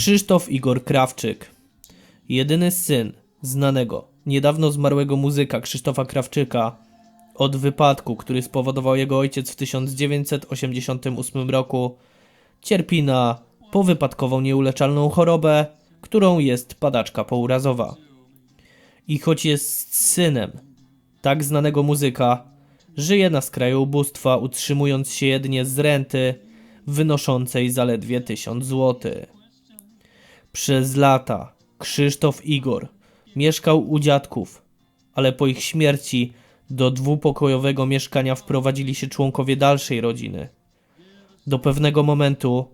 Krzysztof Igor Krawczyk. Jedyny syn znanego, niedawno zmarłego muzyka Krzysztofa Krawczyka od wypadku, który spowodował jego ojciec w 1988 roku, cierpi na powypadkową nieuleczalną chorobę, którą jest padaczka pourazowa. I choć jest synem tak znanego muzyka, żyje na skraju ubóstwa, utrzymując się jedynie z renty wynoszącej zaledwie 1000 zł. Przez lata Krzysztof Igor mieszkał u dziadków, ale po ich śmierci do dwupokojowego mieszkania wprowadzili się członkowie dalszej rodziny. Do pewnego momentu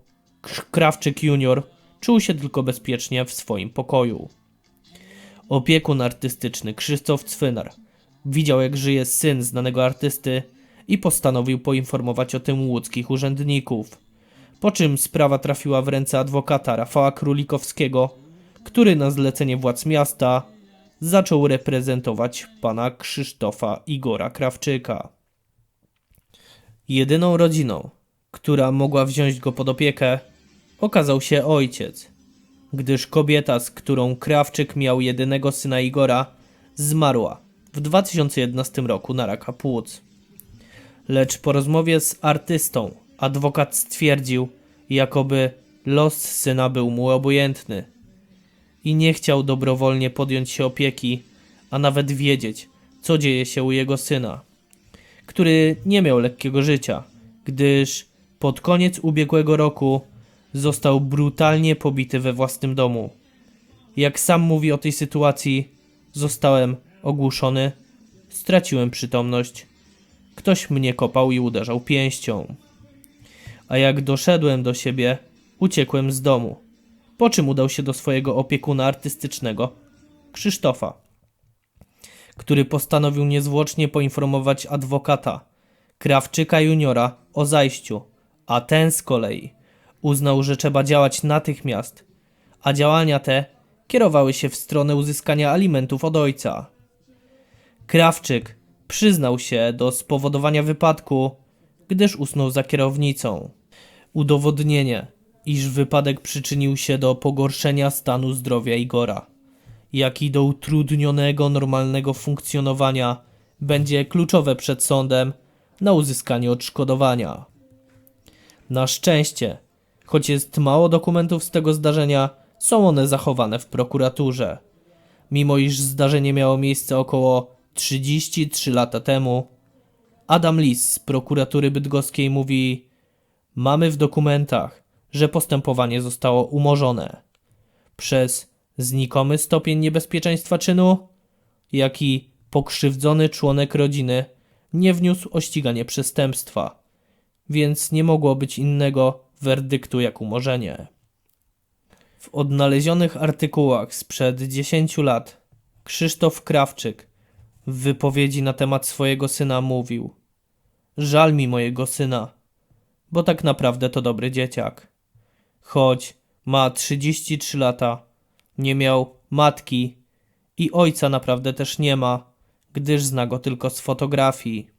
Krawczyk Junior czuł się tylko bezpiecznie w swoim pokoju. Opiekun artystyczny Krzysztof Cwynar widział jak żyje syn znanego artysty i postanowił poinformować o tym łódzkich urzędników. Po czym sprawa trafiła w ręce adwokata Rafała Królikowskiego, który na zlecenie władz miasta zaczął reprezentować pana Krzysztofa Igora Krawczyka. Jedyną rodziną, która mogła wziąć go pod opiekę, okazał się ojciec, gdyż kobieta, z którą Krawczyk miał jedynego syna Igora, zmarła w 2011 roku na raka płuc. Lecz po rozmowie z artystą adwokat stwierdził, jakoby los syna był mu obojętny i nie chciał dobrowolnie podjąć się opieki, a nawet wiedzieć, co dzieje się u jego syna, który nie miał lekkiego życia, gdyż pod koniec ubiegłego roku został brutalnie pobity we własnym domu. Jak sam mówi o tej sytuacji, zostałem ogłuszony, straciłem przytomność, ktoś mnie kopał i uderzał pięścią. A jak doszedłem do siebie, uciekłem z domu po czym udał się do swojego opiekuna artystycznego, Krzysztofa, który postanowił niezwłocznie poinformować adwokata, Krawczyka juniora, o zajściu, a ten z kolei uznał, że trzeba działać natychmiast, a działania te kierowały się w stronę uzyskania alimentów od ojca. Krawczyk przyznał się do spowodowania wypadku, gdyż usnął za kierownicą. Udowodnienie, iż wypadek przyczynił się do pogorszenia stanu zdrowia Igora, jak i do utrudnionego normalnego funkcjonowania, będzie kluczowe przed sądem na uzyskanie odszkodowania. Na szczęście, choć jest mało dokumentów z tego zdarzenia, są one zachowane w prokuraturze. Mimo iż zdarzenie miało miejsce około 33 lata temu, Adam Lis z prokuratury bydgoskiej mówi: Mamy w dokumentach, że postępowanie zostało umorzone przez znikomy stopień niebezpieczeństwa czynu, jak i pokrzywdzony członek rodziny nie wniósł o ściganie przestępstwa, więc nie mogło być innego werdyktu jak umorzenie. W odnalezionych artykułach sprzed 10 lat Krzysztof Krawczyk w wypowiedzi na temat swojego syna mówił: Żal mi mojego syna, bo tak naprawdę to dobry dzieciak. Choć ma 33 lata, nie miał matki i ojca naprawdę też nie ma, gdyż zna go tylko z fotografii.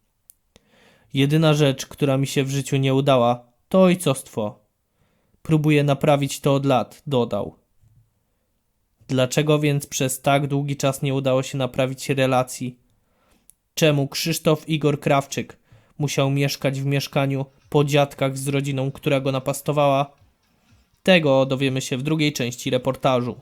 Jedyna rzecz, która mi się w życiu nie udała, to ojcostwo. Próbuję naprawić to od lat, dodał. Dlaczego więc przez tak długi czas nie udało się naprawić relacji? Czemu Krzysztof Igor Krawczyk musiał mieszkać w mieszkaniu po dziadkach z rodziną, która go napastowała? Tego dowiemy się w drugiej części reportażu.